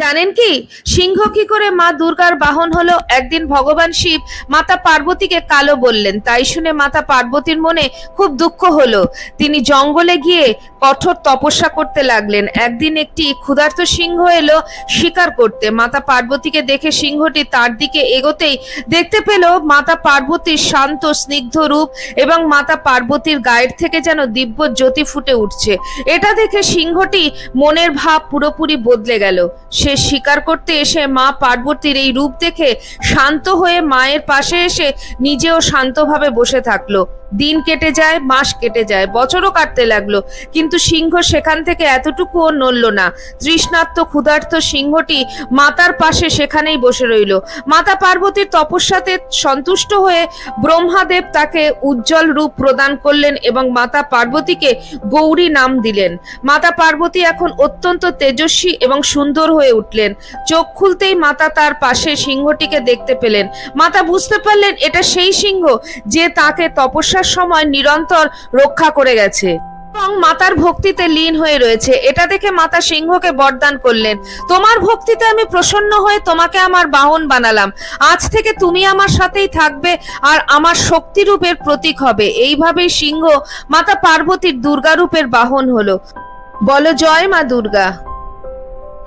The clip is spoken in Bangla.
জানেন কি? সিংহ কি করে মা দুর্গার বাহন হলো? একদিন ভগবান শিব মাতা পার্বতীকে কালো বললেন। তাই শুনে মাতা পার্বতীর মনে খুব দুঃখ হলো। তিনি জঙ্গলে গিয়ে কঠোর তপস্যা করতে লাগলেন। একদিন একটি ক্ষুধার্ত সিংহ এলো শিকার করতে। মাতা পার্বতীকে দেখে সিংহটি তার দিকে এগোতেই দেখতে পেল মাতা পার্বতীর শান্ত, স্নিগ্ধ রূপ এবং মাতা পার্বতীর গায়ের থেকে যেন দিব্য জ্যোতি ফুটে উঠছে। এটা দেখে সিংহটি মনের ভাব পুরোপুরি বদলে গেল। সে শিকার করতে এসে মা পার্বতীর এই রূপ দেখে শান্ত হয়ে মায়ের পাশে এসে নিজেও শান্তভাবে বসে থাকল। দিন কেটে যায়, মাস কেটে যায়, বছরও কাটতে লাগল। কিন্তু সিংহ সেখান থেকে এতটুকুও নড়ল না। তৃষ্ণার্ত, ক্ষুধার্ত সিংহটি মাতার পাশে সেখানেই বসে রইল। মাতা পার্বতীর তপস্যাতে সন্তুষ্ট হয়ে ব্রহ্মাদেব তাকে উজ্জ্বল রূপ প্রদান করলেন এবং মাতা পার্বতীকে গৌরী নাম দিলেন। মাতা পার্বতী এখন অত্যন্ত তেজস্বী এবং সুন্দর হয়ে উঠলেন। চোখ খুলতেই মাতা তার পাশে সিংহটিকে দেখতে পেলেন। মাতা বুঝতে পারলেন, এটা সেই সিংহ যে তাকে তপস্যার সময় নিরন্তর রক্ষা করে গেছে। এবং মাতার ভক্তিতে লীন হয়ে রয়েছে। এটা দেখে মাতা সিংহকে বরদান করলেন। তোমার ভক্তিতে আমি প্রসন্ন হয়ে তোমাকে আমার বাহন বানালাম। আজ থেকে তুমি আমার সাথেই থাকবে আর আমার শক্তি রূপের প্রতীক হবে। এইভাবেই সিংহ মাতা পার্বতীর দুর্গা রূপের বাহন হলো। বলো, জয় মা দুর্গা।